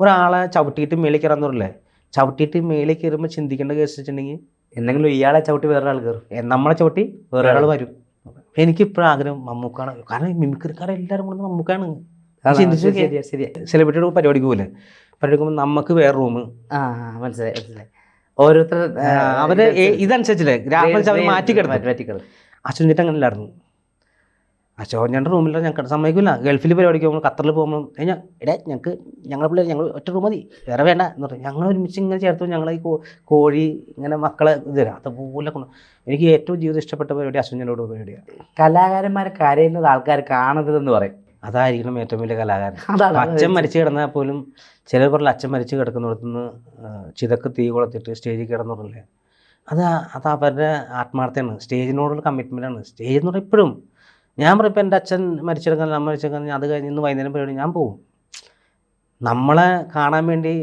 ഒരാളെ ചവിട്ടിയിട്ട് മേളിൽ കയറാന്ന് പറയില്ലേ ചവിട്ടിയിട്ട് മേളിൽ കയറുമ്പോൾ ചിന്തിക്കേണ്ട കേസ് വെച്ചിട്ടുണ്ടെങ്കിൽ എന്തെങ്കിലും ഇയാളെ ചവിട്ടി വേറെ ആൾ കയറും നമ്മളെ ചവിട്ടി വേറെ ആൾ വരും. എനിക്കിപ്പോഴും ആഗ്രഹം മമ്മൂക്കാണ്. കാരണം മിമിക്രിക്കാർ മിമിക്രിക്കാരെ എല്ലാവരും കൊണ്ട് മമ്മൂക്കാണ്. സെലിബ്രിറ്റിയുടെ പരിപാടിക്ക് പോലെ പരിപാടിക്കുമ്പോൾ നമുക്ക് വേറെ റൂം മനസ്സിലായി മനസ്സിലായി. ഓരോരുത്തർ അവർ ഇതനുസരിച്ചില്ലേ? ഗ്രാഫ് അവർ മാറ്റി കിടന്നു മാറ്റി കിടന്നു അച്ഛൻ അങ്ങനെ ഇല്ലായിരുന്നു അശോകൻ ചേട്ടൻ റൂമിൽ ഞങ്ങൾക്ക് സമ്മതിക്കില്ല ഗൾഫിൽ പരിപാടിക്ക് പോകുമ്പോൾ ഖത്തറിൽ പോകുമ്പോൾ ഞാൻ എടേ ഞങ്ങൾക്ക് ഞങ്ങളെ പിള്ളേർ ഞങ്ങൾ ഒറ്റ റൂം മതി. വേറെ വേണ്ട. എന്ന് പറഞ്ഞു. ഞങ്ങൾ ഒരുമിച്ച് ഇങ്ങനെ ചേർത്ത് ഞങ്ങൾ ഈ കോഴി ഇങ്ങനെ മക്കളെ ഇത് തരാം. അതുപോലെ കൊണ്ട് എനിക്ക് ഏറ്റവും ജീവിതം ഇഷ്ടപ്പെട്ട പരിപാടി അശ്വൻ ചേട്ടനോട് പരിപാടിയാണ് കലാകാരന്മാരെ കരയുന്നത് ആൾക്കാർ കാണരുതെന്ന് പറയും. അതായിരിക്കണം ഏറ്റവും വലിയ കലാകാരൻ. അച്ഛൻ മരിച്ചു കിടന്നാൽ പോലും ചിലർ പറഞ്ഞ അച്ഛൻ മരിച്ചു കിടക്കുന്നിടത്തുനിന്ന് ചിതക്ക് തീ കൊളത്തിട്ട് സ്റ്റേജിൽ കിടന്നിട്ടില്ലേ അത് അത് അവരുടെ ആത്മാർത്ഥമാണ് സ്റ്റേജിനോടുള്ള കമ്മിറ്റ്മെന്റ് ആണ്. സ്റ്റേജ് എന്ന് പറഞ്ഞാൽ ഇപ്പോഴും ഞാൻ പറയും ഇപ്പം എന്റെ അച്ഛൻ മരിച്ചെടുക്കാൻ അമ്മ മരിച്ചെടുക്കാൻ അത് കഴിഞ്ഞ് ഇന്ന് വൈകുന്നേരം പരിപാടി. ഞാൻ പോകും നമ്മളെ കാണാൻ വേണ്ടി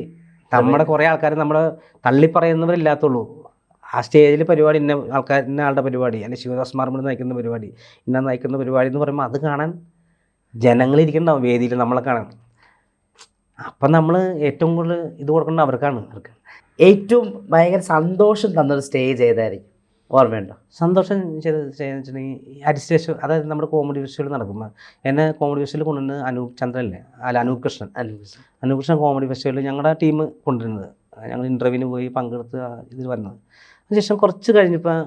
നമ്മുടെ കുറേ ആൾക്കാർ നമ്മളെ തള്ളിപ്പറയുന്നവരില്ലാത്തുള്ളൂ. ആ സ്റ്റേജിൽ പരിപാടി ഇന്ന ആൾക്കാർ ഇന്ന ആളുടെ പരിപാടി അല്ലെങ്കിൽ ശിവദാസ് മാർമിൾ നയിക്കുന്ന പരിപാടി ഇന്ന നയിക്കുന്ന പരിപാടി എന്ന് പറയുമ്പോൾ അത് കാണാൻ ജനങ്ങളിരിക്കണ്ടാവും വേദിയിൽ നമ്മളെ കാണാൻ. അപ്പം നമ്മൾ ഏറ്റവും കൂടുതൽ ഇത് കൊടുക്കേണ്ട അവർക്കാണ്. അവർക്ക് ഏറ്റവും ഭയങ്കര സന്തോഷം തന്നൊരു സ്റ്റേജ് ഏതായിരിക്കും? ഓർമ്മയുണ്ടോ. സന്തോഷം ചെയ്ത് വെച്ചിട്ടുണ്ടെങ്കിൽ അരിസ്റ്റേഷൻ അതായത് നമ്മുടെ കോമഡി ഫെസ്റ്റിവൽ നടക്കുമ്പോൾ എന്നെ കോമഡി ഫെസ്റ്റിവൽ കൊണ്ടുവന്ന് അനൂപ് ചന്ദ്രല്ലേ അല്ല അനൂപ് കൃഷ്ണൻ അനൂപ് കൃഷ്ണൻ കോമഡി ഫെസ്റ്റിവലിൽ ഞങ്ങളുടെ ടീം കൊണ്ടുവരുന്നത് ഞങ്ങൾ ഇന്റർവ്യൂവിന് പോയി പങ്കെടുത്ത് ഇത് വന്നത്. അതിനുശേഷം കുറച്ച് കഴിഞ്ഞപ്പോൾ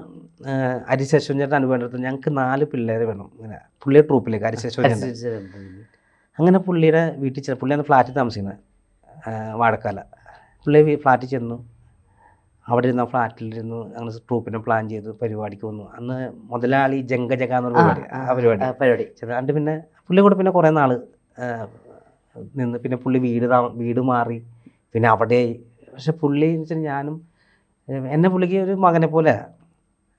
അരിശേഷൻ ചേട്ടൻ അനുഭവം ഞങ്ങൾക്ക് നാല് പിള്ളേരെ വേണം. ഇങ്ങനെ പുള്ളിയെ ട്രൂപ്പിലേക്ക് ചേട്ടൻ അങ്ങനെ പുള്ളിയുടെ വീട്ടിൽ ചെന്ന് പുള്ളി അന്ന് ഫ്ലാറ്റിൽ താമസിക്കുന്നത് വാഴക്കാല. പുള്ളി വീ- ഫ്ലാറ്റിൽ ചെന്നു. അവിടെ ഇരുന്ന ഫ്ലാറ്റിലിരുന്ന് ഞങ്ങൾ ട്രൂപ്പിനെ പ്ലാൻ ചെയ്ത് പരിപാടിക്ക് വന്നു. അന്ന് മുതലാളി ജംഗ ജഗ എന്നുള്ള പരിപാടി ആ പരിപാടി. പരിപാടി. ചെറുതാണ്ട് പിന്നെ പുള്ളി കൂടെ പിന്നെ കുറേ നാൾ നിന്ന് പിന്നെ പുള്ളി വീട് താ വീട് മാറി. പിന്നെ അവിടെ പക്ഷെ പുള്ളി എന്ന് വെച്ചാൽ ഞാനും എന്നെ പുള്ളിക്ക് ഒരു മകനെ പോലെ.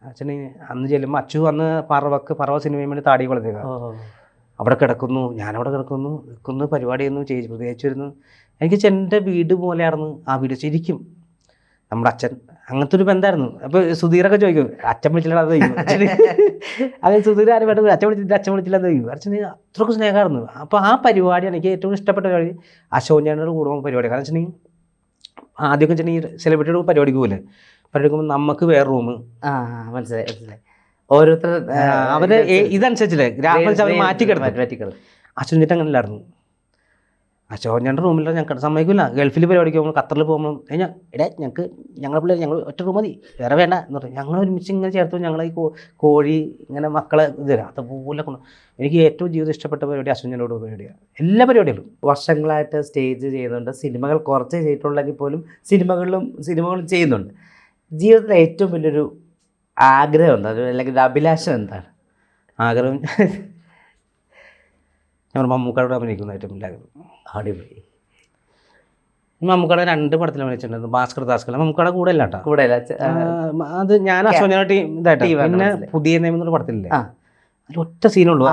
അച്ഛന് അന്ന് ചെല്ലുമ്പോൾ അച്ചു അന്ന് പറവക്ക് പറവ സിനിമയും വേണ്ടി താടി കൊളത്തേക്ക അവിടെ കിടക്കുന്നു ഞാനവിടെ കിടക്കുന്നു നിൽക്കുന്നു പരിപാടി ചെയ്യുന്നു ചേച്ചി പ്രത്യേകിച്ച് വരുന്നു. എനിക്ക് എന്റെ വീട് പോലെയായിരുന്നു ആ വീട് ശരിക്കും നമ്മുടെ അച്ഛൻ അങ്ങനത്തെ ഒരു ബന്ധമായിരുന്നു അപ്പോൾ സുധീറൊക്കെ ചോദിക്കും അച്ഛൻ വിളിച്ചില്ല അത് ചോദിക്കും. അത് സുധീർ ആരും വേണ്ടത് അച്ഛൻ വിളിച്ചില്ല അച്ഛൻ വിളിച്ചില്ല എന്ന് ചോദിക്കും. അച്ഛന് അത്രയ്ക്ക് സ്നേഹമായിരുന്നു. അപ്പോൾ ആ പരിപാടി എനിക്ക് ഏറ്റവും ഇഷ്ടപ്പെട്ട പരിപാടി. അശോക് ഞാനൊരു കൂടുതൽ പരിപാടി. കാരണം വെച്ചിട്ടുണ്ടെങ്കിൽ ആദ്യമൊക്കെ വെച്ചിട്ടുണ്ടെങ്കിൽ സെലിബ്രിറ്റിയുടെ പരിപാടിക്ക് പോലെ പരിപാടിക്കുമ്പോൾ നമുക്ക് വേറെ റൂം മനസ്സിലായി മനസ്സിലായി. ഓരോരുത്തർ അവർ ഇതനുസരിച്ചില്ലേ? ഗ്രാഫ് അവർ മാറ്റി കിടന്നു മാറ്റിക്കിടന്നു അശ്വൻ അങ്ങനെ ഇല്ലായിരുന്നു അശോകൻ ചേട്ടൻ റൂമിൽ ഞങ്ങൾക്ക് സമ്മതിക്കില്ല ഗൾഫിൽ പരിപാടിക്ക് പോകുമ്പോൾ ഖത്തറിൽ പോകുമ്പോൾ ഞാൻ എടേ ഞങ്ങൾക്ക് ഞങ്ങളെ പിള്ളേർ ഞങ്ങൾ ഒറ്റ റൂം മതി. വേറെ വേണ്ട. എന്ന് പറഞ്ഞു. ഞങ്ങൾ ഒരുമിച്ച് ഇങ്ങനെ ചേർത്ത് ഞങ്ങൾ ഈ കോഴി ഇങ്ങനെ മക്കളെ ഇത് തരാം. അതുപോലെ കൊണ്ട് എനിക്ക് ഏറ്റവും ജീവിതം ഇഷ്ടപ്പെട്ട പരിപാടി അശ്വൻ ചേട്ടനോട് പരിപാടിയാണ് എല്ലാ പരിപാടികളും. വർഷങ്ങളായിട്ട് സ്റ്റേജ് ചെയ്യുന്നുണ്ട്. സിനിമകൾ കുറച്ചേ ചെയ്തിട്ടുള്ളെങ്കിൽ പോലും സിനിമകളിലും സിനിമകളും ചെയ്യുന്നുണ്ട്. ജീവിതത്തിലെ ഏറ്റവും വലിയൊരു ആഗ്രഹം എന്താ? അല്ലെങ്കിൽ അഭിലാഷം എന്താണ്? ആഗ്രഹം? ഞാൻ അഭിനയിക്കുന്ന വലിയ ആഗ്രഹം അടിപൊളി. മമ്മൂക്കട രണ്ട് പടത്തിൽ അഭിനയിച്ചിട്ടുണ്ട് ഭാസ്കർ ദാസ്കർ. മമ്മൂക്കട കൂടെ അല്ല കേട്ടോ. കൂടെ അത് ഞാൻ അശ്വനായിട്ട് ഇതായിട്ട്. ടീമാണ് പിന്നെ. പുതിയ നിയമം എന്നൊരു പടത്തിലില്ലേ. അതിൽ ഒറ്റ സീനുള്ളൂ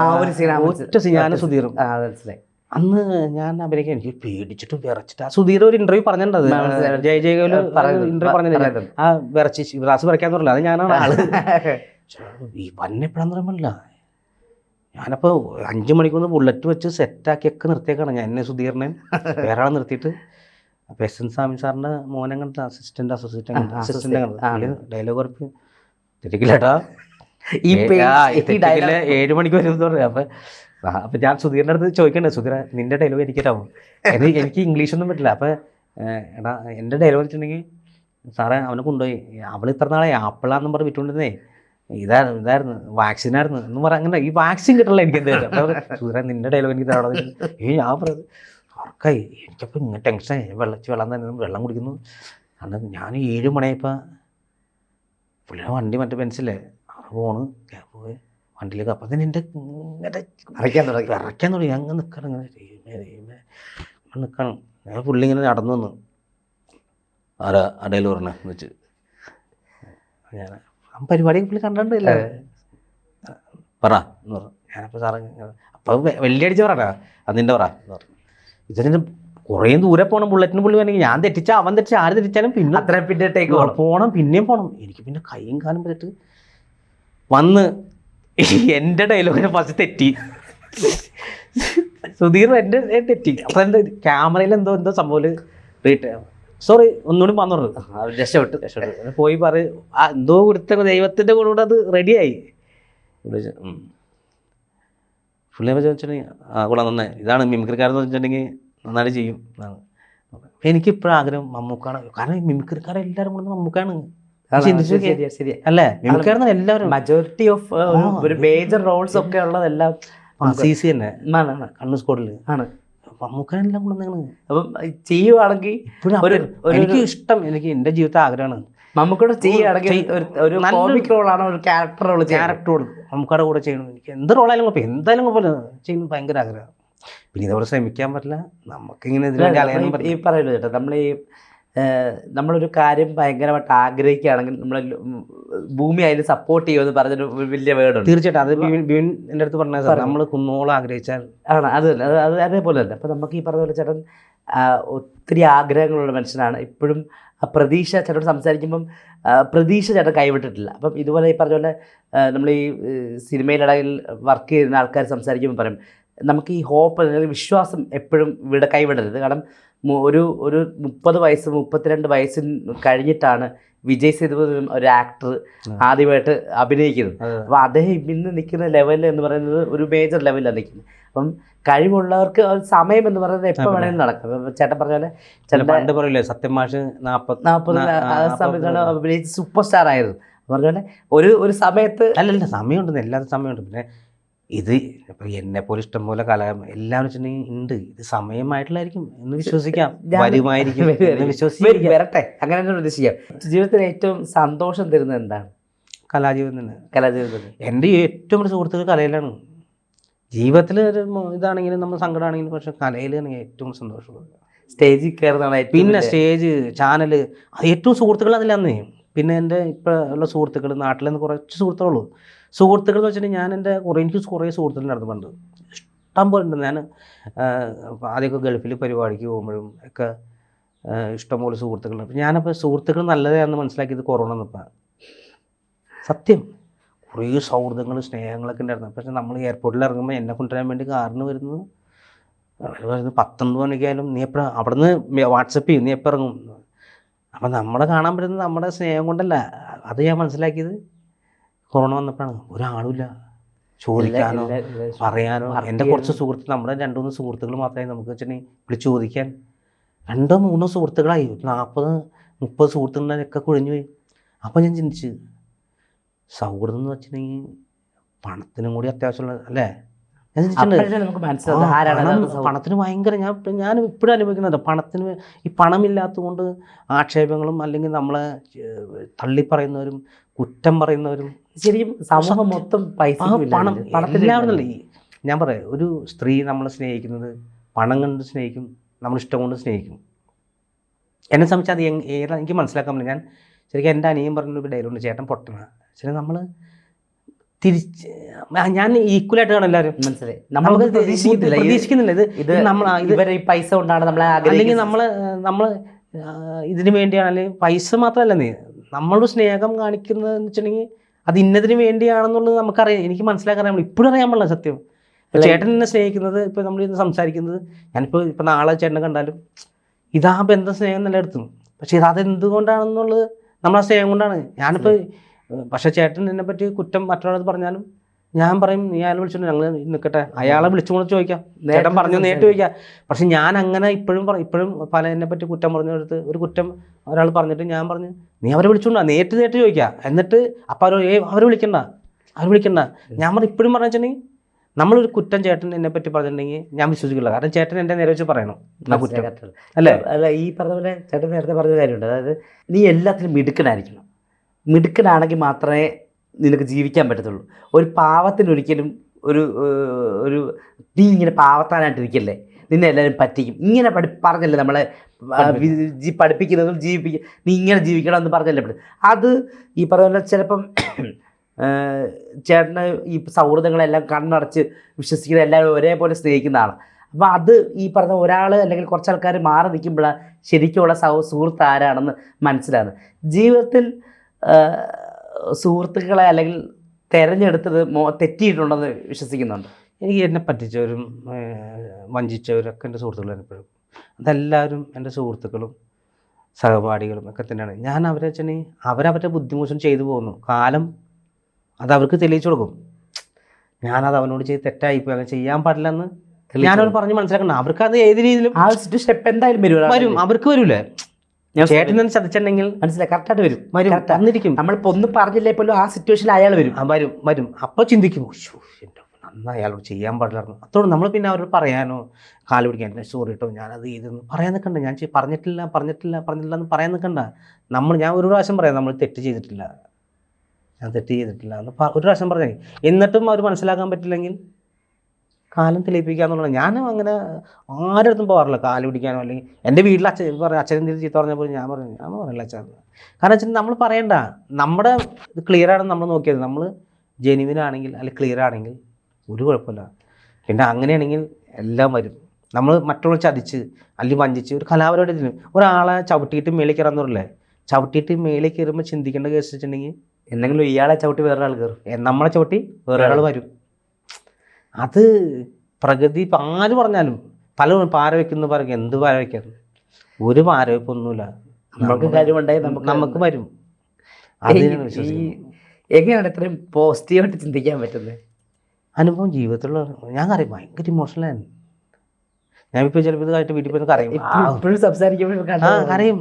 ഒറ്റ സീൻ ഞാൻ സുധീറും. അന്ന് ഞാൻ അഭിനയിക്കാൻ എനിക്ക് പേടിച്ചിട്ട് വിറച്ചിട്ട് ആ സുധീർ ഒരു ഇന്റർവ്യൂ പറഞ്ഞിട്ടുണ്ടത് ജയ ജയ ജയകോൽ ഇന്റർവ്യൂ പറയുന്നത്. ആ വിറച്ച് ഗ്ലാസ് വിറയ്ക്കാന്ന് പറഞ്ഞില്ല? അത് ഞാനാണ് ആൾ. ഈ വന്നെപ്പോഴാന്ന് പറയുമ്പോഴല്ല ഞാനപ്പോൾ അഞ്ച് മണിക്കൂർ ബുള്ളറ്റ് വെച്ച് സെറ്റാക്കിയൊക്കെ നിർത്തിയേക്കാണ്. ഞാൻ എന്നെ സുധീരനെ വേറെ ആളെ നിർത്തിയിട്ട് അപ്പോൾ എസ് എൻ സ്വാമി സാറിന്റെ മോനെ കണ്ടിട്ട് അസിസ്റ്റന്റ് അസോസിയേറ്റ് അസിസ്റ്റന്റ് കണ്ടത്. ഡയലോഗ് ഉറപ്പ്. തിരിക്കില്ലേട്ടാ ഈ തെറ്റിക്കില്ല, ഏഴ് മണിക്ക് വരും പറയാം. അപ്പം അപ്പം ഞാൻ സുധീറിന്റെ അടുത്ത് ചോദിക്കണ്ടേ? സുധീര നിന്റെ ഡയലോഗ് എനിക്കിട്ടാവും എനിക്ക് എനിക്ക് ഇംഗ്ലീഷൊന്നും പറ്റില്ല. അപ്പം എടാ എന്റെ ഡയലോഗ് വെച്ചിട്ടുണ്ടെങ്കിൽ സാറേ അവനെ കൊണ്ടുപോയി. അവൾ ഇത്ര നാളെ ആപ്പിളാന്നും പറഞ്ഞ് വിറ്റുകൊണ്ടിരുന്നേ ഇതായിരുന്നു ഇതായിരുന്നു വാക്സിനായിരുന്നു. എന്ന് പറയാം അങ്ങനെ ഈ വാക്സിൻ കിട്ടണല്ലോ എനിക്ക് എന്തായാലും സുധീര നിന്റെ ഡയലോഗ് എനിക്ക് തരണം ഏ ഞാൻ പറയുന്നത് ഉറക്കായി. എനിക്കപ്പോൾ ഇങ്ങനെ ടെൻഷൻ വെള്ളച്ച് വെള്ളം തന്നെ വെള്ളം കുടിക്കുന്നു. കാരണം ഞാൻ ഏഴ് മണിയായപ്പോൾ പുള്ളിയുടെ വണ്ടി മറ്റേ പെൻസിലേ അവിടെ പോണ്. പോയി വണ്ടിയിലേക്ക് അപ്പം തന്നെ എന്റെ ഇങ്ങനെ ഇറക്കാൻ തുടങ്ങി. ഇറക്കാൻ തുടങ്ങി. അങ്ങ് നിൽക്കണം ഇങ്ങനെ. നിൽക്കണം ഞാൻ പുള്ളി ഇങ്ങനെ നടന്നു വന്നു. ആരാ അടയിൽ പറഞ്ഞു? വെച്ച്. ഞാൻ ആ പരിപാടി പുള്ളി കണ്ടിട്ടില്ല പറ എന്ന് പറഞ്ഞു ഞാനപ്പോൾ സാറേ അപ്പോൾ വെള്ളി പറടാ പറ അതിന്റെ പറ എന്ന് പറഞ്ഞു ഇതിന് കുറേ ദൂരെ പോകണം ബുള്ളറ്റിന് പുള്ളി വേണമെങ്കിൽ ഞാൻ തെറ്റിച്ച അവൻ തെറ്റിച്ച ആര് തെറ്റിച്ചാലും പിന്നെ അത്ര പിന്നെ ടേക്ക് പോണം. പിന്നെയും പോണം. എനിക്ക് പിന്നെ കൈയും കാലും പറ്റിട്ട് വന്ന് എന്റെ ഡയലോഗിനെ ഫസ്റ്റ് തെറ്റി. സുധീർ എന്റെ തെറ്റി. അപ്പം എന്റെ ക്യാമറയിൽ എന്തോ എന്തോ സംഭവം സോറി ഒന്നുകൂടി പറഞ്ഞോളൂ. രക്ഷപ്പെട്ടു രക്ഷപ്പെട്ടു. പോയി പറ ആ എന്തോ കൊടുത്ത ദൈവത്തിന്റെ കൂടെ അത് റെഡിയായി ഫുള്ള് അപ്പോൾ ചോദിച്ചിട്ടുണ്ടെങ്കിൽ ആ കൊള്ളാം നന്നായി. ഇതാണ് മിമിക്രിക്കാരെന്ന് വെച്ചിട്ടുണ്ടെങ്കിൽ നന്നായിട്ട് ചെയ്യും. എന്നാണ് എനിക്ക് ഇപ്പോഴും ആഗ്രഹം മമ്മൂക്കാണ്. കാരണം മിമിക്രിക്കാരെ എല്ലാവരും കൂടെ മമ്മൂക്കാണ്. അല്ലേ? മിമിക്രിക്കാരെന്ന് എല്ലാവരും. മജോറിറ്റി ഓഫ് ഒരു മേജർ റോൾസ് ഒക്കെ ഉള്ളതെല്ലാം സി സി തന്നെ. കണ്ണൂർ സ്കോഡിൽ ആണ്. മമ്മൂക്കാനെല്ലാം നിങ്ങൾ അപ്പം ചെയ്യുവാണെങ്കിൽ എനിക്ക് ഇഷ്ടം എനിക്ക് എന്റെ ജീവിതത്തെ ആഗ്രഹമാണ്. നമുക്കൂടെ ചെയ്യുകയാണെങ്കിൽ ചെയ്- ഒരു കോമിക് റോളാണ് ഒരു ക്യാരക്ടർ റോൾ ക്യാരക്ടർ റോൾ നമുക്കടെ കൂടെ ചെയ്യണം. എനിക്ക് എന്ത് റോളായാലും കുഴപ്പം എന്തായാലും കുഴപ്പമില്ല. ചെയ്യുന്നത് ഭയങ്കര ആഗ്രഹമാണ്. പിന്നെ ഇതേപോലെ ശ്രമിക്കാൻ പറ്റില്ല. നമുക്കിങ്ങനെ ഈ പറയുന്നത് കേട്ടോ നമ്മൾ ഈ നമ്മളൊരു കാര്യം ഭയങ്കരമായിട്ട് ആഗ്രഹിക്കുകയാണെങ്കിൽ നമ്മൾ ഭൂമി അതിന് സപ്പോർട്ട് ചെയ്യുമെന്ന് പറഞ്ഞൊരു വലിയ വേർഡുണ്ട്. തീർച്ചയായിട്ടും. അത് എന്റെ അടുത്ത് പറഞ്ഞ സാർ നമ്മൾ കുന്നോളം ആഗ്രഹിച്ചാൽ ആണ്. അത് തന്നെ. അത് അത് അതേപോലെ തന്നെ. അപ്പം നമുക്ക് ഈ പറഞ്ഞ പോലെ ചേട്ടൻ ഒത്തിരി ആഗ്രഹങ്ങളുള്ള മനുഷ്യനാണ്. ഇപ്പോഴും ആ പ്രതീക്ഷ ചേട്ടൻ സംസാരിക്കുമ്പം പ്രതീക്ഷ ചേട്ടൻ കൈവിട്ടിട്ടില്ല. അപ്പം ഇതുപോലെ ഈ പറഞ്ഞ പോലെ നമ്മൾ ഈ സിനിമയിലിടയിൽ വർക്ക് ചെയ്യുന്ന ആൾക്കാർ സംസാരിക്കുമ്പോൾ പറയും നമുക്ക് ഈ ഹോപ്പ് അല്ലെങ്കിൽ വിശ്വാസം എപ്പോഴും വിട കൈവിടരുത്. കാരണം ഒരു ഒരു മുപ്പത് വയസ്സ് മുപ്പത്തിരണ്ട് വയസ്സ് കഴിഞ്ഞിട്ടാണ് വിജയ് സേതുപതി ഒരു ആക്ടർ ആദ്യമായിട്ട് അഭിനയിക്കുന്നത്. അപ്പം അപ്പോൾ അദ്ദേഹം ഇന്ന് നിൽക്കുന്ന ലെവൽ എന്ന് പറയുന്നത് ഒരു മേജർ ലെവലിലാണ് നിൽക്കുന്നത്. അപ്പം കഴിവുള്ളവർക്ക് സമയം എന്ന് പറയുന്നത് എപ്പോൾ വേണമെങ്കിലും നടക്കും. ചേട്ടൻ പറഞ്ഞ പോലെ ചേട്ടൻ പണ്ട് പറയില്ലേ സത്യം മാഷ് നാൽപ്പത് നാൽപ്പത് ആ, സമയത്താണ് അഭിനയിച്ച് സൂപ്പർ സ്റ്റാർ ആയിരുന്നു പറഞ്ഞ പോലെ ഒരു ഒരു സമയത്ത് അല്ലല്ല സമയമുണ്ട് എല്ലാവരും സമയമുണ്ട്. പിന്നെ ഇത് ഇപ്പൊ എന്നെ പോലെ ഇഷ്ടം പോലെ കല എല്ലാം വെച്ചിട്ടുണ്ടെങ്കിൽ ഉണ്ട് ഇത് സമയമായിട്ടുള്ളായിരിക്കും എന്ന് വിശ്വസിക്കാം. വരുമായിരിക്കും എന്ന് വിശ്വസിക്കാം. വരട്ടെ. അങ്ങനെ തന്നെ പ്രതീക്ഷിക്കാം. ജീവിതത്തിൽ ഏറ്റവും സന്തോഷം തരുന്നത് എന്താണ്? കലാജീവിതം തന്നെ. കലാജീവിതം എന്റെ ഏറ്റവും വലിയ സുഹൃത്തുക്കൾ കലയിലാണ്. ജീവിതത്തിൽ ഒരു ഇതാണെങ്കിലും നമ്മൾ സങ്കടമാണെങ്കിലും പക്ഷെ കലയിലാണ് ഏറ്റവും സന്തോഷമുള്ളത് സ്റ്റേജിൽ കയറുന്നതാണ് പിന്നെ സ്റ്റേജ് ചാനൽ ഏറ്റവും സുഹൃത്തുക്കൾ അതിലാന്ന്. പിന്നെ എന്റെ ഇപ്പോൾ ഉള്ള സുഹൃത്തുക്കൾ നാട്ടിൽ നിന്ന് കുറച്ച് സുഹൃത്തുക്കളുള്ളൂ സുഹൃത്തുക്കൾ എന്ന് വെച്ചിട്ടുണ്ടെങ്കിൽ ഞാൻ എന്റെ കുറേ എനിക്ക് കുറേ സുഹൃത്തുക്കളുണ്ടായിരുന്നു പണ്ട്. ഇഷ്ടം പോലെ ഉണ്ട്. ഞാൻ ആദ്യമൊക്കെ ഗൾഫിൽ പരിപാടിക്ക് പോകുമ്പോഴും ഒക്കെ ഇഷ്ടംപോലെ സുഹൃത്തുക്കളുണ്ട് അപ്പം ഞാനപ്പോൾ സുഹൃത്തുക്കൾ നല്ലതാണെന്ന് മനസ്സിലാക്കിയത് കൊറോണ വന്നപ്പോൾ സത്യം. കുറേ സൗഹൃദങ്ങൾ സ്നേഹങ്ങളൊക്കെ ഉണ്ടായിരുന്നു. പക്ഷേ നമ്മൾ എയർപോർട്ടിൽ ഇറങ്ങുമ്പോൾ എന്നെ കൊണ്ടുവരാൻ വേണ്ടി കാറിന് വരുന്നത് പറയുന്നത് പത്തൊമ്പത് മണിക്കായാലും നീ എപ്പോഴും അവിടെ നിന്ന് വാട്സപ്പ് ചെയ്യും. നീ എപ്പോൾ ഇറങ്ങും? അപ്പം നമ്മളെ കാണാൻ പറ്റുന്നത് നമ്മുടെ സ്നേഹം കൊണ്ടല്ല. അത് ഞാൻ മനസ്സിലാക്കിയത് കൊറോണ വന്നപ്പോഴാണ് ഒരാളുമില്ല. ചോദിക്കാനോ അറിയാനോ പറയാനോ. എന്റെ കുറച്ച് സുഹൃത്ത് നമ്മുടെ രണ്ടു മൂന്ന് സുഹൃത്തുക്കൾ മാത്രമേ നമുക്ക് വെച്ചിട്ടുണ്ടെങ്കിൽ വിളിച്ച് ചോദിക്കാൻ. രണ്ടോ മൂന്നോ സുഹൃത്തുക്കളായി. നാൽപ്പത് മുപ്പത് സുഹൃത്തുക്കളൊക്കെ കുഴിഞ്ഞു പോയി. അപ്പോൾ ഞാൻ ചിന്തിച്ച് സൗഹൃദം എന്ന് വെച്ചിട്ടുണ്ടെങ്കിൽ പണത്തിനും കൂടി അത്യാവശ്യമുള്ള അല്ലേ? നമുക്ക് മനസ്സിലാവും. പണത്തിന് ഭയങ്കര ഞാൻ ഞാൻ ഇപ്പോഴും അനുഭവിക്കുന്നത് പണത്തിന് ഈ പണമില്ലാത്തതുകൊണ്ട് ആക്ഷേപങ്ങളും അല്ലെങ്കിൽ നമ്മളെ തള്ളി പറയുന്നവരും കുറ്റം പറയുന്നവരും. ശരിക്കും സമൂഹം മൊത്തം പൈസ പണം എല്ലാവരും നല്ല ഈ ഞാൻ പറയാം ഒരു സ്ത്രീ നമ്മളെ സ്നേഹിക്കുന്നത് പണം കൊണ്ട് സ്നേഹിക്കും നമ്മൾ ഇഷ്ടം കൊണ്ട് സ്നേഹിക്കും. എന്നെ സംബന്ധിച്ച് അത് എനിക്ക് മനസ്സിലാക്കാൻ പറ്റില്ല. ഞാൻ ശരിക്കും എന്റെ അനിയൻ പറഞ്ഞൊരു ഡയലോണ്ട് ചേട്ടൻ പൊട്ടണ ശരി നമ്മൾ തിരിച്ച് ഞാൻ ഈക്വലായിട്ടാണ് കാണും എല്ലാവരും. മനസ്സിലായി. നമ്മൾ നമുക്ക് പ്രതീക്ഷിക്കുന്നില്ല. പ്രതീക്ഷിക്കുന്നില്ല. ഇത് ഇത് നമ്മൾ ഇവരെ ഈ പൈസ കൊണ്ടാണ് നമ്മളെ അല്ലെങ്കിൽ നമ്മൾ നമ്മൾ ഇതിന് വേണ്ടിയാണ് അല്ലെങ്കിൽ പൈസ മാത്രമല്ല നീ നമ്മളോട് സ്നേഹം കാണിക്കുന്നതെന്ന് വെച്ചിട്ടുണ്ടെങ്കിൽ അത് ഇന്നതിന് വേണ്ടിയാണെന്നുള്ളത് നമുക്കറിയാം. എനിക്ക് മനസ്സിലാക്കാൻ അറിയാൻ ഇപ്പോഴും അറിയാൻ പാടില്ല സത്യം. ഇപ്പൊ ചേട്ടൻ എന്നെ സ്നേഹിക്കുന്നത് ഇപ്പോൾ നമ്മൾ ഇന്ന് സംസാരിക്കുന്നത് ഞാനിപ്പോൾ ഇപ്പോൾ നാളെ ചേട്ടനെ കണ്ടാലും ഇതാ ബന്ധ സ്നേഹം നല്ല എടുത്തു പക്ഷേ ഇത് അതെന്തുകൊണ്ടാണെന്നുള്ളത് നമ്മളാ സ്നേഹം കൊണ്ടാണ്. ഞാനിപ്പോൾ പക്ഷേ ചേട്ടൻ എന്നെ പറ്റി കുറ്റം മറ്റൊരാളത് പറഞ്ഞാലും ഞാൻ പറയും നീ അയാളെ വിളിച്ചോണ്ട് ഞങ്ങൾ നിൽക്കട്ടെ അയാളെ വിളിച്ചുകൊണ്ട് ചോദിക്കാം. നേട്ടം പറഞ്ഞു നേരിട്ട് ചോദിക്കാം. പക്ഷെ ഞാൻ അങ്ങനെ ഇപ്പോഴും പറ ഇപ്പോഴും പല എന്നെ പറ്റി കുറ്റം പറഞ്ഞെടുത്ത് ഒരു കുറ്റം ഒരാൾ പറഞ്ഞിട്ട് ഞാൻ പറഞ്ഞു നീ അവരെ വിളിച്ചോണ്ടാ നേരിട്ട് നേരിട്ട് ചോദിക്കുക എന്നിട്ട് അപ്പം അവർ ഏ അവർ വിളിക്കണ്ട അവർ വിളിക്കണ്ട. ഞാൻ പറഞ്ഞു ഇപ്പോഴും പറഞ്ഞു വെച്ചിട്ടുണ്ടെങ്കിൽ നമ്മളൊരു കുറ്റം ചേട്ടൻ എന്നെ പറ്റി പറഞ്ഞിട്ടുണ്ടെങ്കിൽ ഞാൻ വിശ്വസിക്കില്ല. കാരണം ചേട്ടൻ എന്റെ നേരെ വെച്ച് പറയണം കുറ്റം. അല്ലേ? അല്ല ഈ പറഞ്ഞ പോലെ ചേട്ടൻ നേരത്തെ പറഞ്ഞ കാര്യമുണ്ട്. അതായത് നീ എല്ലാത്തിലും മിടുക്കനായിരിക്കണം. മിടുക്കനാണെങ്കിൽ മാത്രമേ നിനക്ക് ജീവിക്കാൻ പറ്റത്തുള്ളൂ. ഒരു പാവത്തിന് ഒരിക്കലും ഒരു ഒരു നീ ഇങ്ങനെ പാവത്താനായിട്ടിരിക്കല്ലേ? നിന്നെ എല്ലാവരും പറ്റിക്കും. ഇങ്ങനെ പഠി പറഞ്ഞല്ലേ നമ്മളെ പഠിപ്പിക്കുന്നതും ജീവിപ്പിക്കുക നീ ഇങ്ങനെ ജീവിക്കണം എന്ന് പറഞ്ഞല്ലേ പഠി? അത് ഈ പറഞ്ഞ ചിലപ്പം ചേട്ടന് ഈ സൗഹൃദങ്ങളെല്ലാം കണ്ണടച്ച് വിശ്വസിക്കുന്ന എല്ലാവരും ഒരേപോലെ സ്നേഹിക്കുന്ന ആളാണ് അപ്പോൾ അത് ഈ പറഞ്ഞ ഒരാൾ അല്ലെങ്കിൽ കുറച്ച് ആൾക്കാർ മാറി നിൽക്കുമ്പോഴാണ് ശരിക്കുമുള്ള സൗ സുഹൃത്ത് ആരാണെന്ന് മനസ്സിലാകുന്നത്. ജീവിതത്തിൽ സുഹൃത്തുക്കളെ അല്ലെങ്കിൽ തിരഞ്ഞെടുത്തത് മോ തെറ്റിയിട്ടുണ്ടെന്ന് വിശ്വസിക്കുന്നുണ്ട്? എനിക്ക് എന്നെ പറ്റിച്ചവരും വഞ്ചിച്ചവരൊക്കെ എന്റെ സുഹൃത്തുക്കളാണ് എപ്പോഴും അതെല്ലാവരും എന്റെ സുഹൃത്തുക്കളും സഹപാഠികളും ഒക്കെ തന്നെയാണ്. ഞാൻ അവരെ വെച്ചാൽ അവരവരുടെ ബുദ്ധിമോശം ചെയ്തു പോകുന്നു. കാലം അത് അവർക്ക് തെളിയിച്ചു കൊടുക്കും. ഞാനത് അവനോട് ചെയ്ത് തെറ്റായിപ്പോയി. അങ്ങനെ ചെയ്യാൻ പാടില്ലെന്ന് ഞാനവർ പറഞ്ഞ് മനസ്സിലാക്കണം അവർക്ക് അത് ഏത് രീതിയിലും ആ സ്റ്റെപ്പ് എന്തായാലും വരും വരും. അവർക്ക് വരൂലേ. ഞാൻ ചേട്ടൻ തന്നെ ചതിച്ചിട്ടുണ്ടെങ്കിൽ മനസ്സിലായി. കറക്റ്റായിട്ട് വരും. വരും. നമ്മളിപ്പോൾ ഒന്നും പറഞ്ഞില്ലേ പോലും ആ സിറ്റുവേഷനിൽ അയാൾ വരും. വരും വരും. അപ്പോൾ ചിന്തിക്കും. "ശ്ശോ, എന്റെ നന്നാ അയാളോട് ചെയ്യാൻ പാടില്ലായിരുന്നു അത്തോടെ നമ്മൾ പിന്നെ അവരോട് പറയാനോ കാൽ പിടിക്കാൻ സോറി കേട്ടോ ഞാനത് ഇതെന്ന് പറയാൻ നിൽക്കണ്ട ഞാൻ പറഞ്ഞിട്ടില്ല പറഞ്ഞിട്ടില്ല പറഞ്ഞിട്ടില്ല എന്ന് പറയാൻ നിൽക്കണ്ട നമ്മൾ ഞാൻ ഒരു പ്രാവശ്യം പറയാം നമ്മൾ തെറ്റ് ചെയ്തിട്ടില്ല. ഞാൻ തെറ്റ് ചെയ്തിട്ടില്ല എന്ന് ഒരു പ്രാവശ്യം പറഞ്ഞേ എന്നിട്ടും അവർ മനസ്സിലാക്കാൻ പറ്റില്ലെങ്കിൽ കാലം തെളിയിപ്പിക്കുക എന്നുള്ളത്. ഞാൻ അങ്ങനെ ആരുടെ അടുത്തും പോകാറില്ല കാൽ പിടിക്കാനോ അല്ലെങ്കിൽ എന്റെ വീട്ടിൽ അച്ഛൻ പറഞ്ഞു അച്ഛൻ എന്തെങ്കിലും ചീത്ത പറഞ്ഞപ്പോൾ ഞാൻ പറഞ്ഞു ഞാൻ പറഞ്ഞില്ല അച്ഛൻ കാരണം വെച്ചാൽ നമ്മൾ പറയണ്ട. നമ്മുടെ ക്ലിയർ ആണെന്ന് നമ്മൾ നോക്കിയത്. നമ്മൾ ജെനുവിൻ ആണെങ്കിൽ അല്ലെങ്കിൽ ക്ലിയർ ആണെങ്കിൽ ഒരു കുഴപ്പമില്ല. പിന്നെ അങ്ങനെയാണെങ്കിൽ എല്ലാം വരും. നമ്മൾ മറ്റുള്ള ചതിച്ച് അല്ലെങ്കിൽ വഞ്ചിച്ച് ഒരു കലാപരമായിട്ട് ഒരാളെ ചവിട്ടിയിട്ട് കയറാന്ന് പറയില്ലേ ചവിട്ടിയിട്ട് മേളിൽ കയറുമ്പോൾ ചിന്തിക്കേണ്ട കേസ് വെച്ചിട്ടുണ്ടെങ്കിൽ എന്തെങ്കിലും ഇയാളെ ചവിട്ടി വേറൊരാൾ കയറും. നമ്മളെ ചവിട്ടി വേറൊരാൾ വരും. അത് പ്രകൃതി ഇപ്പം ആര് പറഞ്ഞാലും പല പാര വെക്കുന്ന പറയുക എന്ത് പാര വയ്ക്കാറ് ഒരു പാര വെപ്പൊന്നുമില്ല നമുക്ക് കാര്യമുണ്ടായി നമുക്ക് നമുക്ക് വരും. എങ്ങനെയാണ് ഇത്രയും പോസിറ്റീവായിട്ട് ചിന്തിക്കാൻ പറ്റുന്നത്? അനുഭവം ജീവിതത്തിലുള്ള ഞാൻ അറിയാം ഭയങ്കര ഇമോഷണലായിരുന്നു ഞാനിപ്പോൾ ചിലപ്പോൾ ഇത് കഴിഞ്ഞിട്ട് വീട്ടിൽ പോയി കറിയും എപ്പോഴും ഇപ്പോഴും സംസാരിക്കുമ്പോഴും കറിയും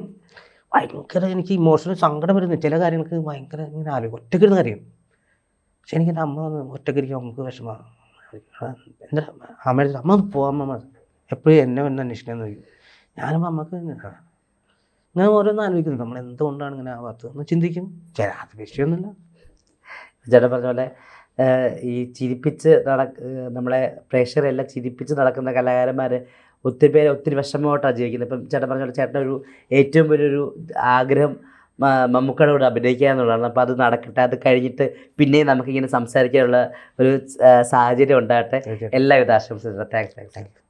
ഭയങ്കര എനിക്ക് ഇമോഷണൽ സങ്കടം വരുന്നു. ചില കാര്യങ്ങൾക്ക് ഭയങ്കര ഇങ്ങനെ ആലോചിക്കും ഒറ്റക്കിരുന്ന് കരയും. പക്ഷെ എനിക്ക് എന്റെ അമ്മ വന്ന് നമുക്ക് വിഷമമാണ് എന്റെ അമ്മയുടെ അമ്മ പോവാം അമ്മ എപ്പോഴും എന്നെ വന്ന് അന്വേഷിക്കാൻ നോക്കി ഞാനും അമ്മയ്ക്ക് ഇങ്ങനെ ഓരോന്ന് ആലോചിക്കുന്നു നമ്മൾ എന്തുകൊണ്ടാണ് ഇങ്ങനെ ആവാത്തത് എന്ന് ചിന്തിക്കും ചില അത് വിഷയമൊന്നുമില്ല ചേട്ടൻ പറഞ്ഞ പോലെ ഈ ചിരിപ്പിച്ച് നടക്ക നമ്മളെ പ്രേക്ഷകരെല്ലാം ചിരിപ്പിച്ച് നടക്കുന്ന കലാകാരന്മാർ ഒത്തിരി പേര് ഒത്തിരി വിഷമമായിട്ടാണ് ജീവിക്കുന്നത് ഇപ്പം ചേട്ടൻ പറഞ്ഞ പോലെ ചേട്ടന്റെ ഒരു ഏറ്റവും വലിയൊരു ആഗ്രഹം മമ്മൂക്കയുടെ കൂടെ അഭിനയിക്കുക എന്നുള്ളതാണ്. അപ്പോൾ അത് നടക്കട്ടെ അത് കഴിഞ്ഞിട്ട് പിന്നെയും നമുക്കിങ്ങനെ സംസാരിക്കാനുള്ള ഒരു സാഹചര്യം ഉണ്ടാകട്ടെ. എല്ലാവിധ ആശംസകളും. Thanks thanks thank you